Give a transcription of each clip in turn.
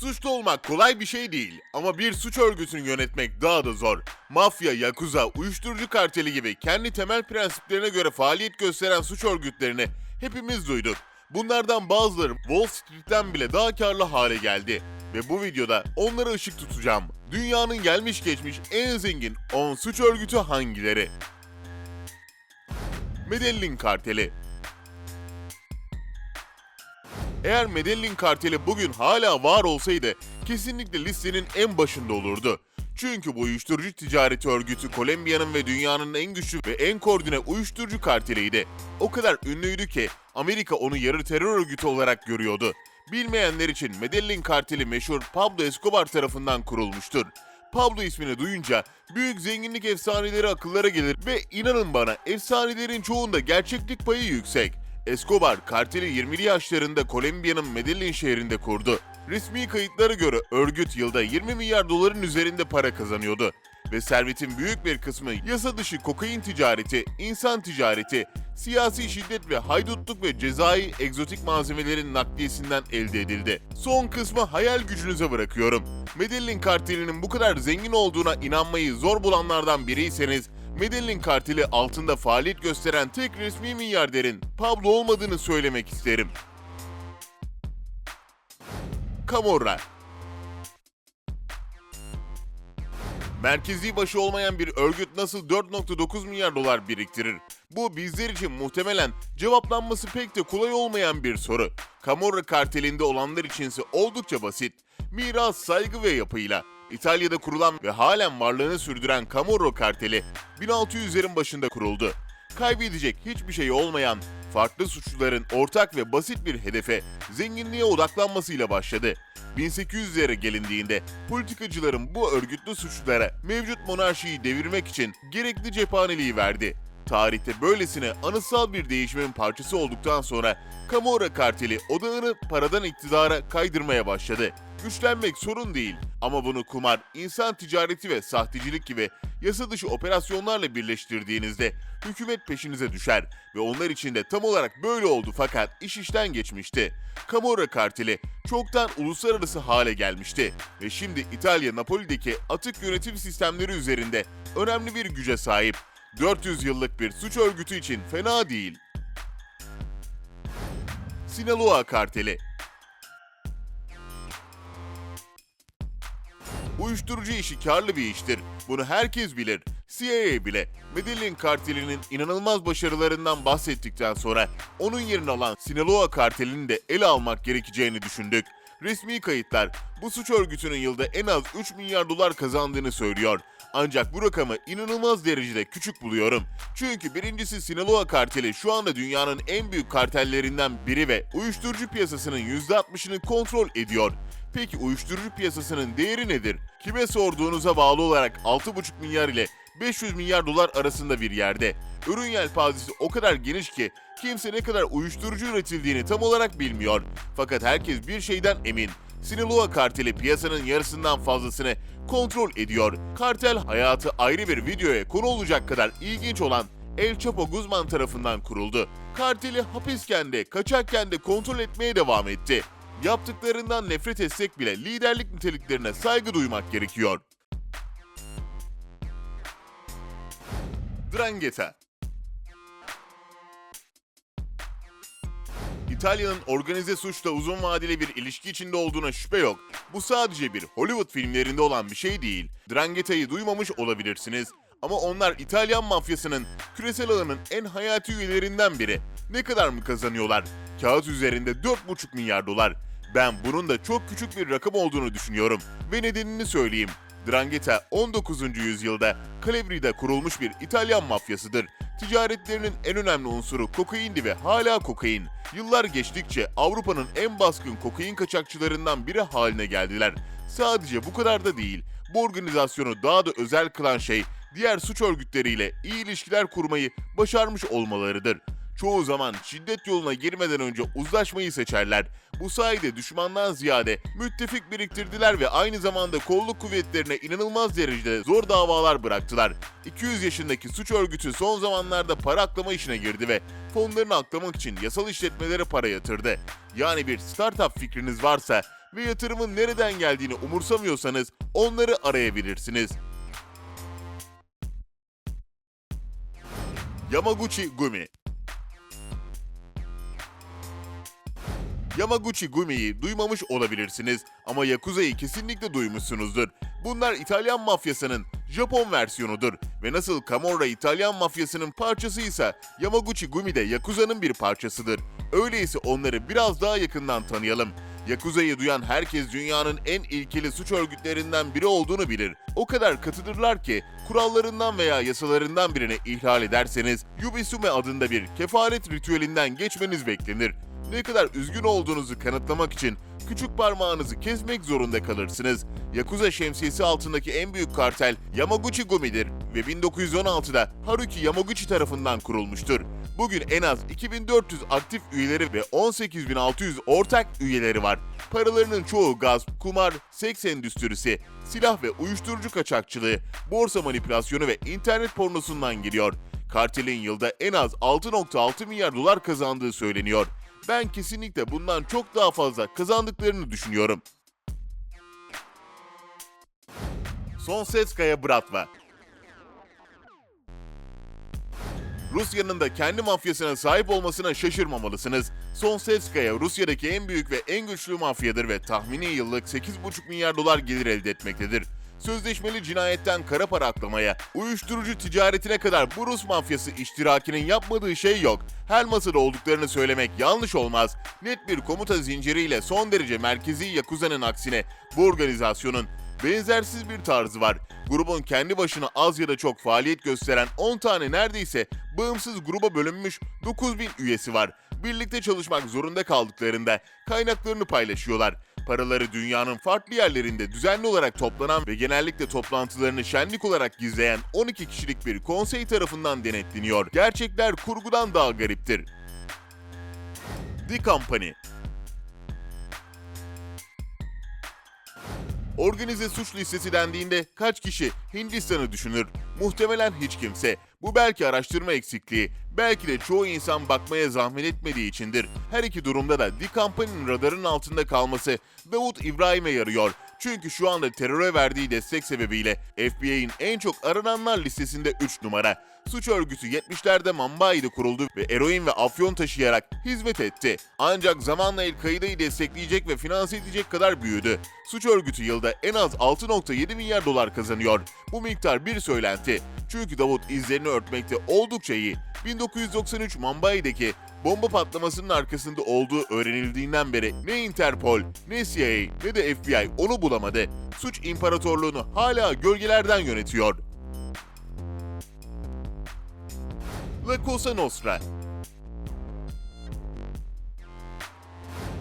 Suçlu olmak kolay bir şey değil ama bir suç örgütünü yönetmek daha da zor. Mafya, yakuza, uyuşturucu karteli gibi kendi temel prensiplerine göre faaliyet gösteren suç örgütlerini hepimiz duyduk. Bunlardan bazıları Wall Street'ten bile daha karlı hale geldi. Ve bu videoda onlara ışık tutacağım. Dünyanın gelmiş geçmiş en zengin 10 suç örgütü hangileri? Medellin Karteli Eğer Medellin karteli bugün hala var olsaydı kesinlikle listenin en başında olurdu. Çünkü bu uyuşturucu ticareti örgütü Kolombiya'nın ve dünyanın en güçlü ve en koordine uyuşturucu karteliydi. O kadar ünlüydü ki Amerika onu yarı terör örgütü olarak görüyordu. Bilmeyenler için Medellin karteli meşhur Pablo Escobar tarafından kurulmuştur. Pablo ismini duyunca büyük zenginlik efsaneleri akıllara gelir ve inanın bana efsanelerin çoğunda gerçeklik payı yüksek. Escobar karteli 20'li yaşlarında Kolombiya'nın Medellin şehrinde kurdu. Resmi kayıtlara göre örgüt yılda 20 milyar doların üzerinde para kazanıyordu. Ve servetin büyük bir kısmı yasa dışı kokain ticareti, insan ticareti, siyasi şiddet ve haydutluk ve cezai egzotik malzemelerin nakliyesinden elde edildi. Son kısmı hayal gücünüze bırakıyorum. Medellin kartelinin bu kadar zengin olduğuna inanmayı zor bulanlardan biriyseniz Medellin karteli altında faaliyet gösteren tek resmi milyarderin Pablo olmadığını söylemek isterim. Camorra Merkezi başı olmayan bir örgüt nasıl 4.9 milyar dolar biriktirir? Bu bizler için muhtemelen cevaplanması pek de kolay olmayan bir soru. Camorra kartelinde olanlar içinse oldukça basit. Miras, saygı ve yapıyla. İtalya'da kurulan ve halen varlığını sürdüren Camorra karteli 1600'lerin başında kuruldu. Kaybedecek hiçbir şey olmayan, farklı suçluların ortak ve basit bir hedefe, zenginliğe odaklanmasıyla başladı. 1800'lere gelindiğinde politikacıların bu örgütlü suçlulara mevcut monarşiyi devirmek için gerekli cephaneliği verdi. Tarihte böylesine anısal bir değişimin parçası olduktan sonra Camorra karteli odağını paradan iktidara kaydırmaya başladı. Güçlenmek sorun değil ama bunu kumar, insan ticareti ve sahtecilik gibi yasa dışı operasyonlarla birleştirdiğinizde hükümet peşinize düşer ve onlar için de tam olarak böyle oldu fakat iş işten geçmişti. Camorra karteli çoktan uluslararası hale gelmişti ve şimdi İtalya Napoli'deki atık yönetim sistemleri üzerinde önemli bir güce sahip. 400 yıllık bir suç örgütü için fena değil. Sinaloa karteli Uyuşturucu işi karlı bir iştir. Bunu herkes bilir. CIA bile Medellin kartelinin inanılmaz başarılarından bahsettikten sonra onun yerini alan Sinaloa kartelini de ele almak gerekeceğini düşündük. Resmi kayıtlar bu suç örgütünün yılda en az 3 milyar dolar kazandığını söylüyor. Ancak bu rakamı inanılmaz derecede küçük buluyorum. Çünkü birincisi Sinaloa karteli şu anda dünyanın en büyük kartellerinden biri ve uyuşturucu piyasasının %60'ını kontrol ediyor. Peki uyuşturucu piyasasının değeri nedir? Kime sorduğunuza bağlı olarak 6,5 milyar ile 500 milyar dolar arasında bir yerde. Ürün yelpazesi o kadar geniş ki kimse ne kadar uyuşturucu üretildiğini tam olarak bilmiyor. Fakat herkes bir şeyden emin. Sinaloa karteli piyasanın yarısından fazlasını kontrol ediyor. Kartel hayatı ayrı bir videoya konu olacak kadar ilginç olan El Chapo Guzman tarafından kuruldu. Karteli hapisken de kaçakken de kontrol etmeye devam etti. Yaptıklarından nefret etsek bile liderlik niteliklerine saygı duymak gerekiyor. Drangheta İtalya'nın organize suçla uzun vadeli bir ilişki içinde olduğuna şüphe yok. Bu sadece bir Hollywood filmlerinde olan bir şey değil. Drangheta'yı duymamış olabilirsiniz ama onlar İtalyan mafyasının küresel ağının en hayati üyelerinden biri. Ne kadar mı kazanıyorlar? Kağıt üzerinde 4,5 milyar dolar. Ben bunun da çok küçük bir rakam olduğunu düşünüyorum ve nedenini söyleyeyim. Drangheta 19. yüzyılda Calabri'de kurulmuş bir İtalyan mafyasıdır. Ticaretlerinin en önemli unsuru kokaindi ve hala kokain. Yıllar geçtikçe Avrupa'nın en baskın kokain kaçakçılarından biri haline geldiler. Sadece bu kadar da değil. Bu organizasyonu daha da özel kılan şey diğer suç örgütleriyle iyi ilişkiler kurmayı başarmış olmalarıdır. Çoğu zaman şiddet yoluna girmeden önce uzlaşmayı seçerler. Bu sayede düşmandan ziyade müttefik biriktirdiler ve aynı zamanda kolluk kuvvetlerine inanılmaz derecede zor davalar bıraktılar. 200 yaşındaki suç örgütü son zamanlarda para aklama işine girdi ve fonlarını aklamak için yasal işletmelere para yatırdı. Yani bir startup fikriniz varsa ve yatırımın nereden geldiğini umursamıyorsanız onları arayabilirsiniz. Yamaguchi Gumi Yamaguchi Gumi'yi duymamış olabilirsiniz ama Yakuza'yı kesinlikle duymuşsunuzdur. Bunlar İtalyan mafyasının Japon versiyonudur ve nasıl Camorra İtalyan mafyasının parçasıysa Yamaguchi Gumi de Yakuza'nın bir parçasıdır. Öyleyse onları biraz daha yakından tanıyalım. Yakuza'yı duyan herkes dünyanın en ilkeli suç örgütlerinden biri olduğunu bilir. O kadar katıdırlar ki kurallarından veya yasalarından birini ihlal ederseniz Yubisume adında bir kefaret ritüelinden geçmeniz beklenir. Ne kadar üzgün olduğunuzu kanıtlamak için küçük parmağınızı kesmek zorunda kalırsınız. Yakuza şemsiyesi altındaki en büyük kartel Yamaguchi Gumi'dir ve 1916'da Haruki Yamaguchi tarafından kurulmuştur. Bugün en az 2400 aktif üyeleri ve 18600 ortak üyeleri var. Paralarının çoğu gaz, kumar, seks endüstrisi, silah ve uyuşturucu kaçakçılığı, borsa manipülasyonu ve internet pornosundan geliyor. Kartelin yılda en az 6.6 milyar dolar kazandığı söyleniyor. Ben kesinlikle bundan çok daha fazla kazandıklarını düşünüyorum. Sonsetskaya Bratva Rusya'nın da kendi mafyasına sahip olmasına şaşırmamalısınız. Sonsetskaya Rusya'daki en büyük ve en güçlü mafyadır ve tahmini yıllık 8,5 milyar dolar gelir elde etmektedir. Sözleşmeli cinayetten kara para aklamaya, uyuşturucu ticaretine kadar bu Rus mafyası iştirakinin yapmadığı şey yok. Her masada olduklarını söylemek yanlış olmaz. Net bir komuta zinciriyle son derece merkezi Yakuza'nın aksine bu organizasyonun benzersiz bir tarzı var. Grubun kendi başına az ya da çok faaliyet gösteren 10 tane neredeyse bağımsız gruba bölünmüş 9000 üyesi var. Birlikte çalışmak zorunda kaldıklarında kaynaklarını paylaşıyorlar. Paraları dünyanın farklı yerlerinde düzenli olarak toplanan ve genellikle toplantılarını şenlik olarak gizleyen 12 kişilik bir konsey tarafından denetleniyor. Gerçekler kurgudan daha gariptir. The Company Organize suç listesi dendiğinde kaç kişi Hindistan'ı düşünür? Muhtemelen hiç kimse. Bu belki araştırma eksikliği, belki de çoğu insan bakmaya zahmet etmediği içindir. Her iki durumda da The Company'nin radarın altında kalması Davut İbrahim'e yarıyor. Çünkü şu anda teröre verdiği destek sebebiyle FBI'nin en çok arananlar listesinde 3 numara. Suç örgütü 70'lerde Mumbai'de kuruldu ve eroin ve afyon taşıyarak hizmet etti. Ancak zamanla El-Kaide'yi destekleyecek ve finanse edecek kadar büyüdü. Suç örgütü yılda en az 6.7 milyar dolar kazanıyor. Bu miktar bir söylenti. Çünkü Davut izlerini örtmekte oldukça iyi. 1993 Mumbai'deki bomba patlamasının arkasında olduğu öğrenildiğinden beri ne Interpol, ne CIA ne de FBI onu bulamadı. Suç imparatorluğunu hala gölgelerden yönetiyor. La Cosa Nostra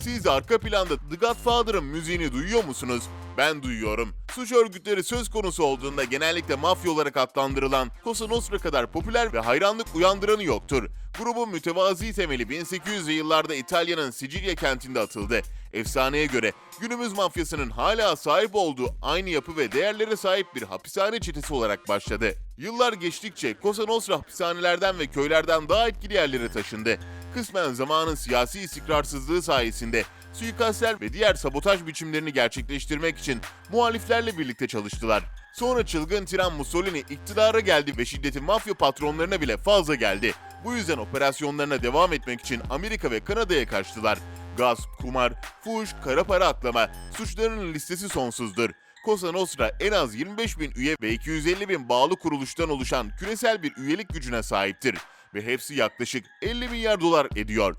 Siz arka planda The Godfather'ın müziğini duyuyor musunuz? Ben duyuyorum. Suç örgütleri söz konusu olduğunda genellikle mafya olarak adlandırılan Cosa Nostra kadar popüler ve hayranlık uyandıranı yoktur. Grubun mütevazi temeli 1800'lü yıllarda İtalya'nın Sicilya kentinde atıldı. Efsaneye göre günümüz mafyasının hala sahip olduğu aynı yapı ve değerlere sahip bir hapishane çetesi olarak başladı. Yıllar geçtikçe Cosa Nostra hapishanelerden ve köylerden daha etkili yerlere taşındı. Kısmen zamanın siyasi istikrarsızlığı sayesinde suikastler ve diğer sabotaj biçimlerini gerçekleştirmek için muhaliflerle birlikte çalıştılar. Sonra çılgın tiran Mussolini iktidara geldi ve şiddeti mafya patronlarına bile fazla geldi. Bu yüzden operasyonlarına devam etmek için Amerika ve Kanada'ya kaçtılar. Gaz, kumar, fuhuş, kara para aklama, suçlarının listesi sonsuzdur. Cosa Nostra en az 25 bin üye ve 250 bin bağlı kuruluştan oluşan küresel bir üyelik gücüne sahiptir ve hepsi yaklaşık 50 milyar dolar ediyor.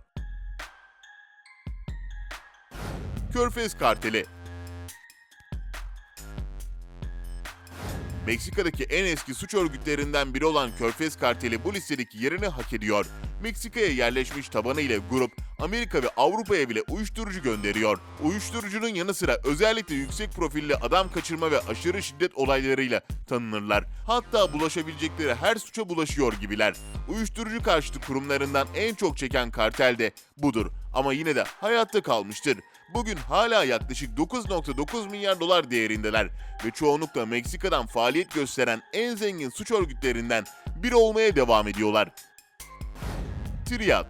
Körfez Karteli Meksika'daki en eski suç örgütlerinden biri olan Körfez Karteli bu listedeki yerini hak ediyor. Meksika'ya yerleşmiş tabanı ile grup Amerika ve Avrupa'ya bile uyuşturucu gönderiyor. Uyuşturucunun yanı sıra özellikle yüksek profilli adam kaçırma ve aşırı şiddet olaylarıyla tanınırlar. Hatta bulaşabilecekleri her suça bulaşıyor gibiler. Uyuşturucu karşıtı kurumlarından en çok çeken kartel de budur. Ama yine de hayatta kalmıştır. Bugün hala yaklaşık 9.9 milyar dolar değerindeler ve çoğunlukla Meksika'dan faaliyet gösteren en zengin suç örgütlerinden biri olmaya devam ediyorlar. Triad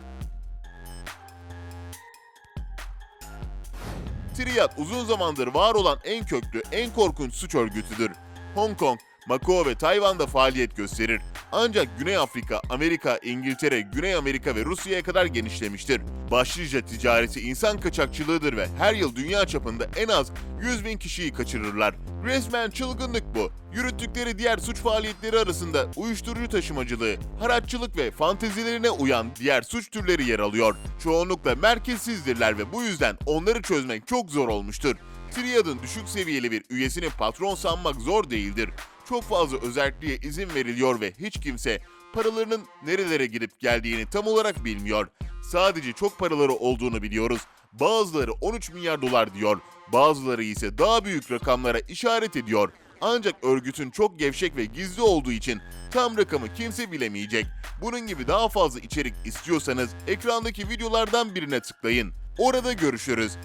Triad uzun zamandır var olan en köklü, en korkunç suç örgütüdür. Hong Kong, Macao ve Tayvan'da faaliyet gösterir. Ancak Güney Afrika, Amerika, İngiltere, Güney Amerika ve Rusya'ya kadar genişlemiştir. Başlıca ticareti insan kaçakçılığıdır ve her yıl dünya çapında en az 100 bin kişiyi kaçırırlar. Resmen çılgınlık bu. Yürüttükleri diğer suç faaliyetleri arasında uyuşturucu taşımacılığı, haraççılık ve fantezilerine uyan diğer suç türleri yer alıyor. Çoğunlukla merkezsizdirler ve bu yüzden onları çözmek çok zor olmuştur. Triad'ın düşük seviyeli bir üyesini patron sanmak zor değildir. Çok fazla özelliğe izin veriliyor ve hiç kimse paralarının nerelere gidip geldiğini tam olarak bilmiyor. Sadece çok paraları olduğunu biliyoruz. Bazıları 13 milyar dolar diyor, bazıları ise daha büyük rakamlara işaret ediyor. Ancak örgütün çok gevşek ve gizli olduğu için tam rakamı kimse bilemeyecek. Bunun gibi daha fazla içerik istiyorsanız ekrandaki videolardan birine tıklayın. Orada görüşürüz.